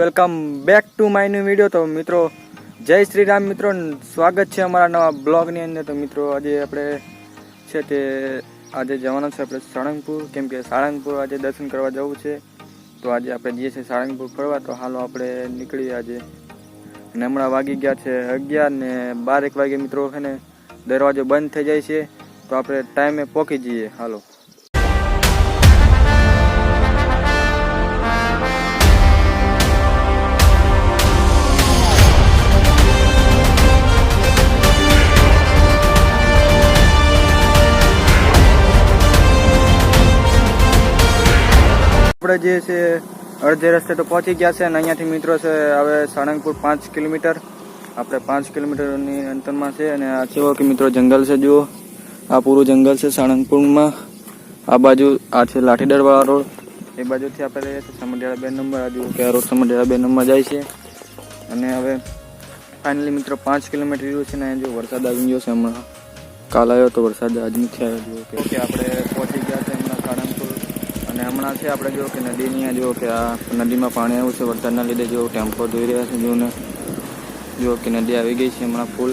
Welcome back to my new video. તો મિત્રો, જય શ્રી રામ મિત્રો સ્વાગત છે અમારા નવા બ્લોગની અંદર. તો મિત્રો, આજે આપણે છે તે, આજે જવાનું છે આપણે સાળંગપુર. કેમ કે સાળંગપુર આજે દર્શન કરવા જવું છે. તો આજે આપણે જઈએ છીએ સાળંગપુર ફરવા. તો હાલો આપણે નીકળીએ આજે. અને હમણાં વાગી ગયા છે અગિયાર ને બારેક વાગે મિત્રો છે ને, દરવાજો બંધ થઈ જાય છે. તો આપણે ટાઈમે પહોંચી જઈએ. હાલો. આપણે જે છે, અડધે રસ્તે તો પહોંચી ગયા છે અને અહીંયાથી મિત્રો છે, હવે સાળંગપુર પાંચ કિલોમીટર. આપણે પાંચ કિલોમીટરની અંતરમાં છે અને આ છે કે મિત્રો જંગલ છે, જુઓ. આ પૂરું જંગલ છે સાળંગપુરમાં આ બાજુ, આ છે લાઠીડરવાળા રોડ. એ બાજુથી આપણે રહીએ છીએ સમઢિયાળા બે નંબર, આ જુઓ કે આ રોડ સમઢિયાળા બે નંબર જાય છે. અને હવે ફાઇનલી મિત્રો પાંચ કિલોમીટર રહ્યું છે ને જો વરસાદ આવી ગયો છે હમણાં. કાલ આવ્યો તો વરસાદ આજ નથી આવ્યો, જુઓ કે. આપણે પહોંચી ગયા છે હમણાં સાળંગપુર અને હમણાં છે આપણે જો કે નદીની જો કે આ નદીમાં પાણી આવ્યું છે વરસાદના લીધે જો ટેમ્પો ધોઈ રહ્યા છે જોને જો કે નદી આવી ગઈ છે હમણાં ફૂલ.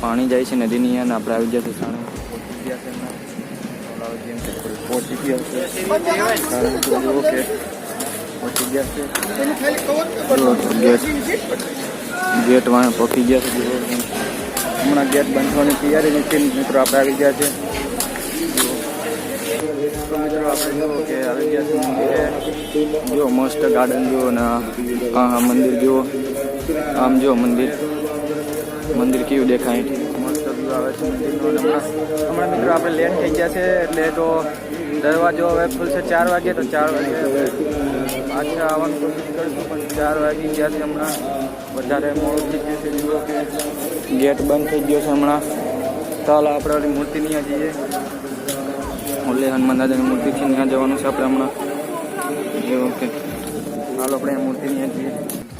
પાણી જાય છે નદીની અને આપણે આવી ગયા છે સાણે પહોંચી ગયા છે. હમણાં ઓલા જેમ કે પહોંચી ગયા છે જુઓ કે પહોંચી ગયા છે ગેટ વાળા પહોંચી ગયા છે હમણાં ગેટ બંધ થવાની તૈયારી નથી મિત્રો આપણે આવી ગયા છે. આપણે જુઓ કે આવી ગયા છે મંદિરે જો મસ્ત ગાર્ડન જુઓ ને આ હા મંદિર જુઓ આમ જો મંદિર. મંદિર કેવું દેખાય મસ્ત વ્યૂ આવે છે મંદિરનો. હમણાં હમણાં મિત્રો આપણે લેટ થઈ ગયા છે એટલે તો દરવાજો હવે ખુલશે ચાર વાગે તો ચાર વાગે પાછા આવવાનું કોશિશ કરીશું, પણ ચાર વાગી ગયા છે હમણાં. વધારે મોડું થઈ ગયું છે ગેટ બંધ થઈ ગયો છે હમણાં. ચાલો, આપણે મૂર્તિ ત્યાં જઈએ. ઓલે હનુમાન દાદાની મૂર્તિ છે, ત્યાં જવાનું છે આપણે હમણાં. એ કે હાલો આપણે મૂર્તિ ત્યાં જઈએ.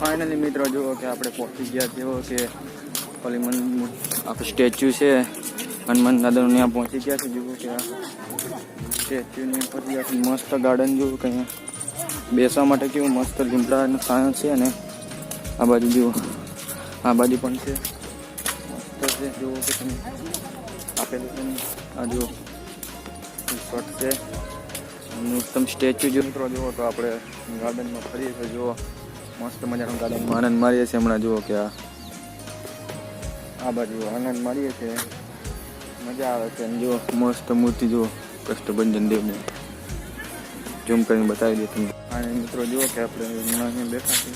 ફાઇનલી મિત્રો, જુઓ કે આપણે પહોંચી ગયા જેવો કે ઓલી મન આપણે સ્ટેચ્યુ છે. હનુમાન દાદાનું ત્યાં પહોંચી ગયા છે, જુઓ કે આ સ્ટેચ્યુની ઉપર મસ્ત ગાર્ડન જુઓ કે બેસવા માટે કેવું મસ્ત લીમડાનું સ્થાન છે અને આ બાજુ જુઓ. આ બાજુ પણ છે. મસ્ત છે, જુઓ કે તમે. આપેલું છે આ જુઓ. રિસોર્ટ છે અને સ્ટેચ્યુ જો મિત્રો, જુઓ તો આપણે ગાર્ડનમાં ફરીએ છીએ, જુઓ. મસ્ત મજાનું ગાર્ડનમાં આનંદ મારીએ છીએ હમણાં, જુઓ કે આ. આ બાજુ આનંદ મારીએ છીએ. મજા આવે છે અને જુઓ. મસ્ત મૂર્તિ, જુઓ. કષ્ટભંજન દેવને. જૂમ કરીને બતાવી દે તમને. અને મિત્રો, જુઓ કે આપણે હમણાં અહીંયા બેઠા છીએ.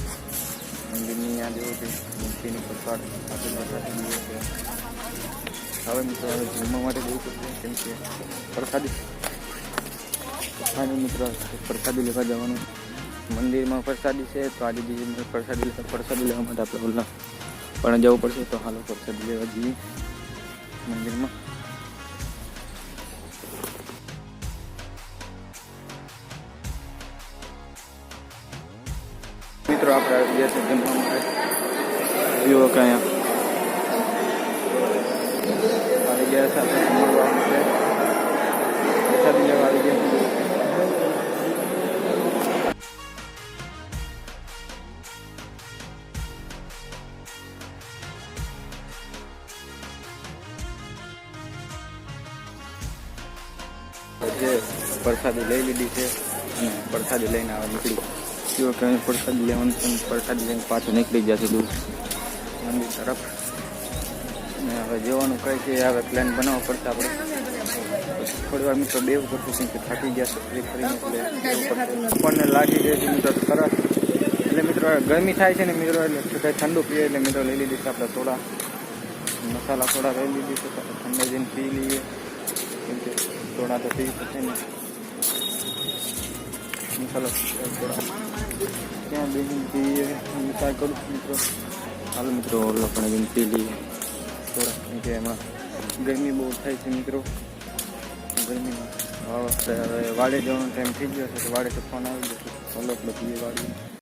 મંદિરની યાદ એવું કે મૂર્તિની પ્રસાદ આપણે બેઠા છીએ હવે મિત્રો, હવે જમવા માટે બહુ પડશે કેમ કે પ્રસાદી. પ્રસાદી મિત્રો, પ્રસાદી લેવા જવાનું. મંદિરમાં પ્રસાદી છે, તો આજે જઈએ પ્રસાદી લેવા પ્રસાદી લેવા માટે આપણે ઓલા પણ જવું પડશે, તો હાલો પ્રસાદી લેવા જઈએ મંદિરમાં. મિત્રો, આપણે આવી જમવા માટે. જુઓ અહીંયા. આવી પ્રસાદી લઈ લીધી છે. અને પ્રસાદી લઈને આવે નીકળી. જો કે પ્રસાદી લેવાનું પ્રસાદી લઈને પાછું નીકળી જશે દૂર. મંદિર તરફ. હવે જવાનું કહે છે હવે પ્લાન બનાવવો પડશે આપણે. પછી થોડી વાર મિત્રો બેવું પડશે કેમ કે થાકી ગયા છે, ફરી ફરીને એટલે બેવું પડશે. આપણને લાગી ગઈ છે મિત્રો સરસ એટલે મિત્રો ગરમી થાય છે ને મિત્રો, એટલે કંઈ ઠંડુ પીએ એટલે મિત્રો લઈ લીધી છે આપણે સોડા મસાલા સોડા લઈ લીધી છે, તો આપણે ઠંડા જઈને પી લઈએ. કેમ કે સોડા તો પી શકે ને. મસાલો સોડા ક્યાં બેસીને પીએ? વિચાર કરું છું મિત્રો. હાલો મિત્રો, ઓલો પણ જઈને પી લઈએ. કેમ કે એમાં ગરમી બહુ થાય છે મિત્રો. ગરમીમાં હવે વાડે જવાનો ટાઈમ થઈ ગયો છે વાડે તો ફોન આવી જશે અલગ અલગ પીએ વાડીએ.